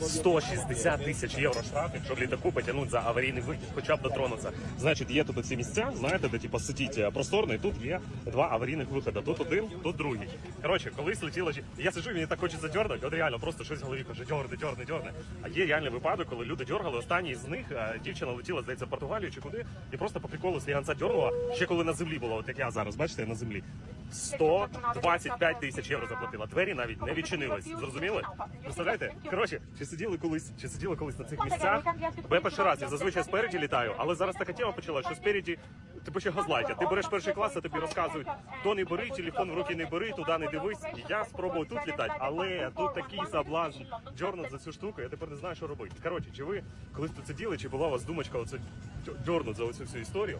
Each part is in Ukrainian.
160 тисяч євро штраф, якщо літаку потягнуть за аварійний вихід, хоча б дотронуться. Значить, є тут ці місця, знаєте, де типу сидіть е, просторно, і тут є два аварійних виходи. Тут один, тут другий. Коротше, колись летіло. Я сиджу, мені так хочеться дьорнути, от реально просто щось в голові каже, дьорни, дьорни, дьорни. А є реальний випадок, коли люди дьоргали. Останній з них е, дівчина летіла, здається, в Португалію чи куди, і просто по приколу сліганця дьорнула, ще коли на землі було, от як я зараз, бачите, на землі. 125 тисяч євро заплатила. Двері навіть не відчинились. Зрозуміли? Представляєте? Коротше, чи сиділи колись, чи сиділи колись на цих місцях? Бо я перший раз, я зазвичай спереді літаю, але зараз така тема почала, що спереді типу ще газлайтять. Ти береш перший клас, а тобі розказують, то не бери, телефон в руки не бери, туди не дивись. І я спробую тут літати, але тут такий соблазн дьорнуть за цю штуку, я тепер не знаю, що робити. Коротше, чи ви колись тут сиділи, чи була у вас думочка оце дьорнуть за оцю всю історію?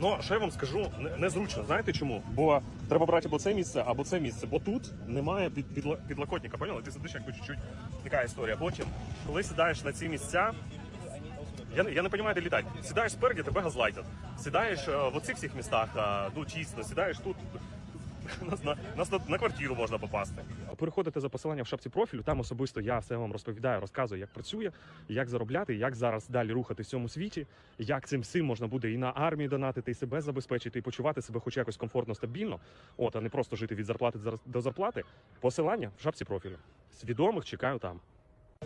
Ну, що я вам скажу, не- незручно. Знаєте чому? Бо треба брати або це місце, або це місце. Бо тут немає під, підла- підлокотника. Поняли? Ти сидиш як по чуть-чуть. Така історія. Потім, коли сідаєш на ці місця, я, я не розумію, де літати. Сідаєш спереді, тебе газлайтять. Сідаєш е, в оцих всіх містах, е, ну тісно, сідаєш тут. Нас на, нас на, на квартиру можна попасти. Переходите за посиланням в шапці профілю. Там особисто я все вам розповідаю, розказую, як працює, як заробляти, як зараз далі рухати в цьому світі, як цим всім можна буде і на армію донатити, і себе забезпечити, і почувати себе хоч якось комфортно, стабільно. От, а не просто жити від зарплати зар- до зарплати. Посилання в шапці профілю. Свідомих чекаю там.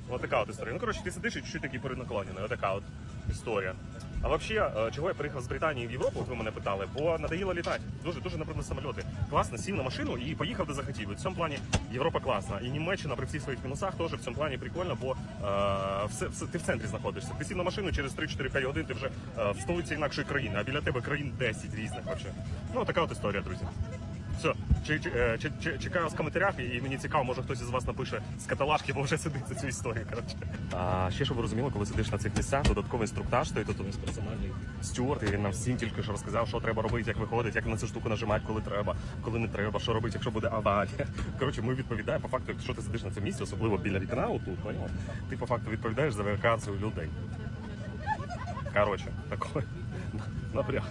Отака от історія. Ну, коротше, ти сидиш і чуть такий переднаклонений. Отака от історія. А взагалі, чого я приїхав з Британії в Європу, ви мене питали, бо надоїло літати. Дуже дуже наприклад, самоліти. Класно, сів на машину і поїхав де захотів. І в цьому плані Європа класна. І Німеччина при всіх своїх мінусах теж в цьому плані прикольно, бо е, все, все, ти в центрі знаходишся. Ти сів на машину через 3-4-5 годин, ти вже е, в столиці інакшої країни, а біля тебе країн 10 різних вообще. Ну, така от історія, друзі. Все, чи, чекаю вас в коментарях, і мені цікаво, може хтось із вас напише з каталажки, бо вже сидить за цю історію. А ще щоб ви розуміли, коли сидиш на цих місцях, додатковий інструктаж, то тут у нас персональний стюард, і він нам всім тільки що розказав, що треба робити, як виходить, як на цю штуку нажимати, коли треба, коли не треба, що робити, якщо буде аварія. Коротше, ми відповідаємо по факту, якщо ти сидиш на цьому місці, особливо біля вікна, отут, поняла? ти по факту відповідаєш за евакуацію людей. Коротше, такой напряг.